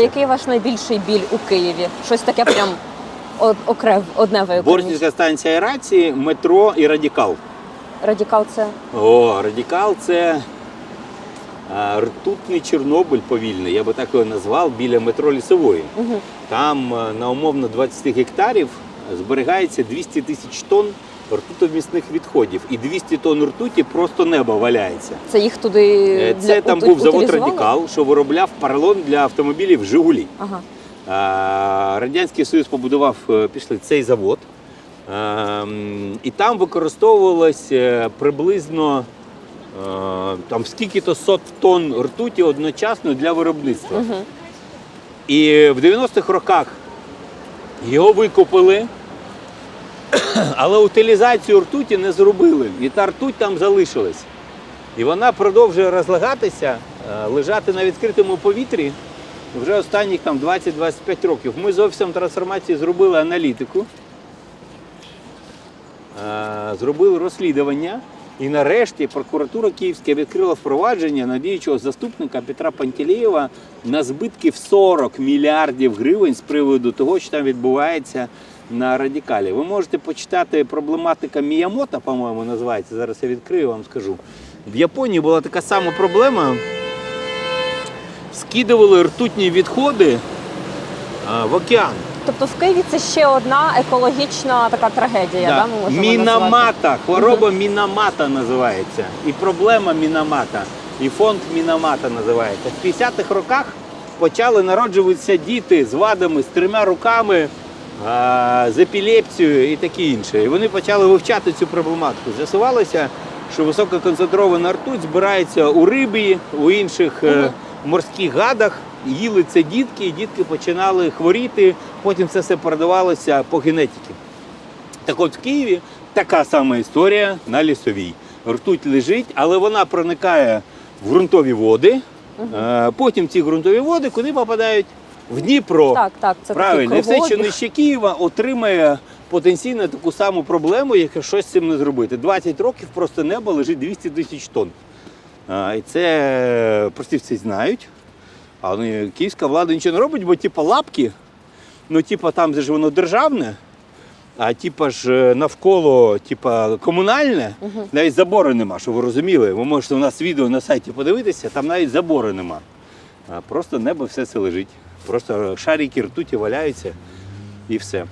А який ваш найбільший біль у Києві? Щось таке прям окрем, одне ви Бортницька станція аерації, метро і радикал. Радикал це О, радикал це а, ртутний Чорнобиль повільний, я би так його назвав, біля метро лісової. угу. Там е, на умовно 20 гектарів зберігається 200 тисяч тонн ртутовмісних відходів. І 200 тонн ртуті просто небо валяється. це їх туди Е, для- Це там ут- був завод утилізували? Радикал, що виробляв поролон для автомобілів Жигулі. Ага. А, Радянський Союз побудував е, пішли цей завод. Ем, І там використовувалось е, приблизно е, там скільки-то сот тонн ртуті одночасно для виробництва. Угу. І в 90-х роках його викупили, але утилізацію ртуті не зробили. І та ртуть там залишилась. І вона продовжує розлагатися, е, лежати на відкритому повітрі вже останніх там 20-25 років. Ми з офісом трансформації зробили аналітику, е, зробили розслідування. І нарешті прокуратура Київська відкрила впровадження на діючого заступника Петра Пантелєєва на збитки в 40 мільярдів гривень з приводу того, що там відбувається на радикалі. Ви можете почитати проблематика Міямото, по-моєму, називається. Зараз я відкрию, вам скажу. В Японії була така сама проблема. Скидували ртутні відходи в океан. Тобто в Києві це ще одна екологічна така трагедія, да. Да. ми? Мінамата, хвороба Мінамата називається. І проблема Мінамата, і фонд Мінамата називається. В 50-х роках почали народжуватися діти з вадами, з трьома руками, з епілепсією і таке інше. І вони почали вивчати цю проблематику. З'ясувалося, що висококонцентрована ртуть збирається у рибі, у інших е, морських гадах. Їли це дітки, і дітки починали хворіти, потім це все передавалося по генетиці. Так от в Києві така сама історія на лісовій. Ртуть лежить, але вона проникає в ґрунтові води. Е, Потім ці ґрунтові води куди попадають? В Дніпро. Так, так, це Правильно, і все, що нижче Києва, отримає потенційно таку саму проблему, якщо щось з цим не зробити. 20 років просто небо лежить 200 тисяч тонн. А, І це е, простівці знають. Але київська влада нічого не робить, бо типу лапки, ну типу там же ж воно державне, а типу ж е, навколо типу, комунальне, Мгм. навіть забору нема, щоб ви розуміли. Ви можете у нас відео на сайті подивитися, там навіть забору нема. А просто небо все це лежить. Просто шарики ртуті валяються і все.